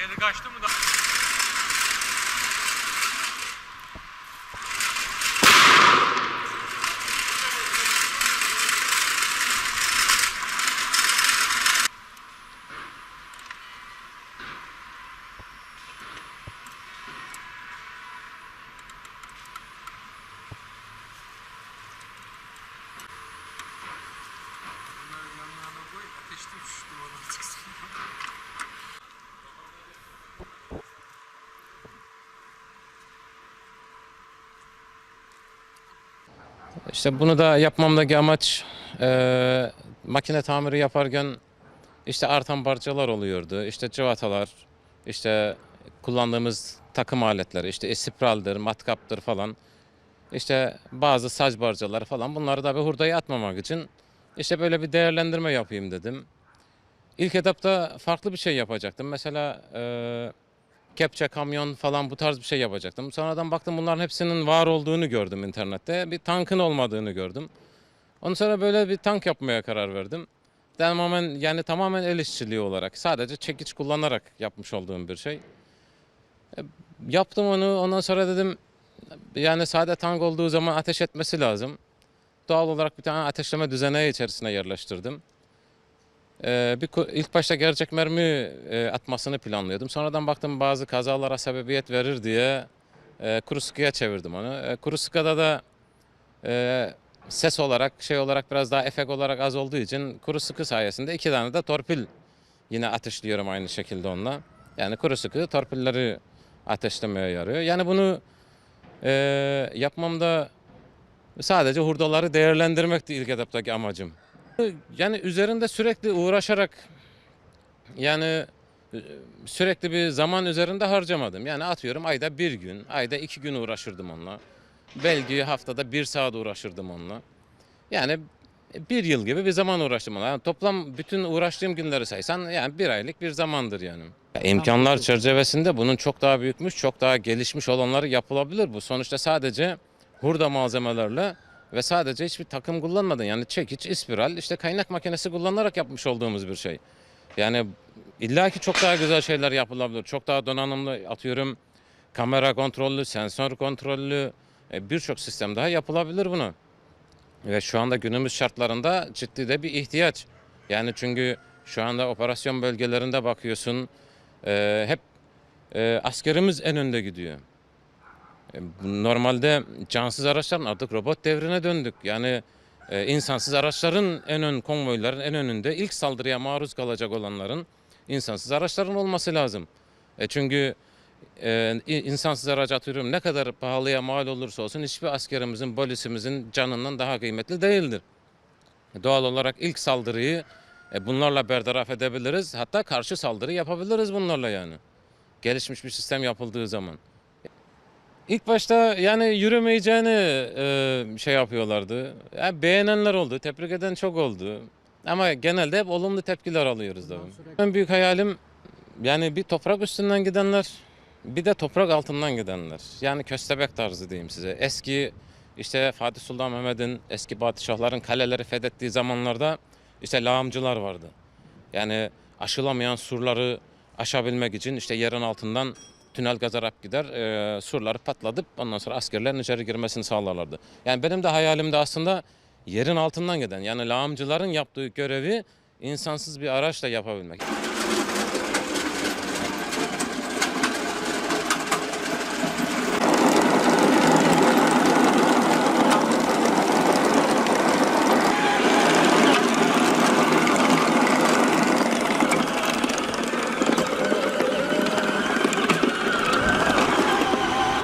Eli kaçtı mı da? İşte bunu da yapmamdaki amaç eee, makine tamiri yaparken işte artan parçalar oluyordu. İşte cıvatalar, işte kullandığımız takım aletleri, işte spiraldir, matkaptır falan. İşte bazı saç parçaları falan bunları da bir hurdaya atmamak için işte böyle bir değerlendirme yapayım dedim. İlk etapta farklı bir şey yapacaktım. Mesela eee, kepçe, kamyon falan bu tarz bir şey yapacaktım. Sonradan baktım bunların hepsinin var olduğunu gördüm internette. Bir tankın olmadığını gördüm. Ondan sonra böyle bir tank yapmaya karar verdim. Tamamen yani tamamen el işçiliği olarak sadece çekiç kullanarak yapmış olduğum bir şey. E, Yaptım onu ondan sonra dedim yani sade tank olduğu zaman ateş etmesi lazım. Doğal olarak bir tane ateşleme düzeneği içerisine yerleştirdim. Ee, bir ilk başta gerçek mermi e, atmasını planlıyordum. Sonradan baktım bazı kazalara sebebiyet verir diye e, kuru sıkıya çevirdim onu. E, kuru sıkada da e, ses olarak şey olarak biraz daha efekt olarak az olduğu için kuru sıkı sayesinde iki tane de torpil yine ateşliyorum aynı şekilde onunla. Yani kuru sıkı torpilleri ateşlemeye yarıyor. Yani bunu e, yapmamda sadece hurdaları değerlendirmekti ilk etaptaki amacım. Yani üzerinde sürekli uğraşarak yani e, sürekli bir zaman üzerinde harcamadım. Yani atıyorum ayda bir gün, ayda iki gün uğraşırdım onunla. Belki haftada bir saat uğraşırdım onunla. Yani bir yıl gibi bir zaman uğraştım onunla. Yani toplam bütün uğraştığım günleri saysan yani bir aylık bir zamandır yani. Ya İmkanlar çerçevesinde bunun çok daha büyükmüş, çok daha gelişmiş olanları yapılabilir. Bu sonuçta sadece hurda malzemelerle ve sadece hiçbir takım kullanmadan yani çekiç, ispiral, işte kaynak makinesi kullanarak yapmış olduğumuz bir şey. Yani illaki çok daha güzel şeyler yapılabilir. Çok daha donanımlı atıyorum kamera kontrollü, sensör kontrollü e, birçok sistem daha yapılabilir bunu. Ve şu anda günümüz şartlarında ciddi de bir ihtiyaç. Yani çünkü şu anda operasyon bölgelerinde bakıyorsun e, hep e, askerimiz en önde gidiyor. E, Normalde cansız araçların artık robot devrine döndük. Yani e, insansız araçların en ön konvoyların en önünde ilk saldırıya maruz kalacak olanların insansız araçların olması lazım. E, çünkü e, insansız araç atıyorum ne kadar pahalıya mal olursa olsun hiçbir askerimizin, polisimizin canından daha kıymetli değildir. Doğal olarak ilk saldırıyı e, bunlarla bertaraf edebiliriz. Hatta karşı saldırı yapabiliriz bunlarla yani. Gelişmiş bir sistem yapıldığı zaman. İlk başta yani yürümeyeceğini e, şey yapıyorlardı. Yani beğenenler oldu, tebrik eden çok oldu. Ama genelde hep olumlu tepkiler alıyoruz tabii. En büyük hayalim yani bir toprak üstünden gidenler, bir de toprak altından gidenler. Yani köstebek tarzı diyeyim size. Eski işte Fatih Sultan Mehmet'in eski padişahların kaleleri fethettiği zamanlarda işte lağımcılar vardı. Yani aşılamayan surları aşabilmek için işte yerin altından tünel kazarak gider, e, surları patlatıp ondan sonra askerlerin içeri girmesini sağlarlardı. Yani benim de hayalim de aslında yerin altından giden yani lağımcıların yaptığı görevi insansız bir araçla yapabilmek.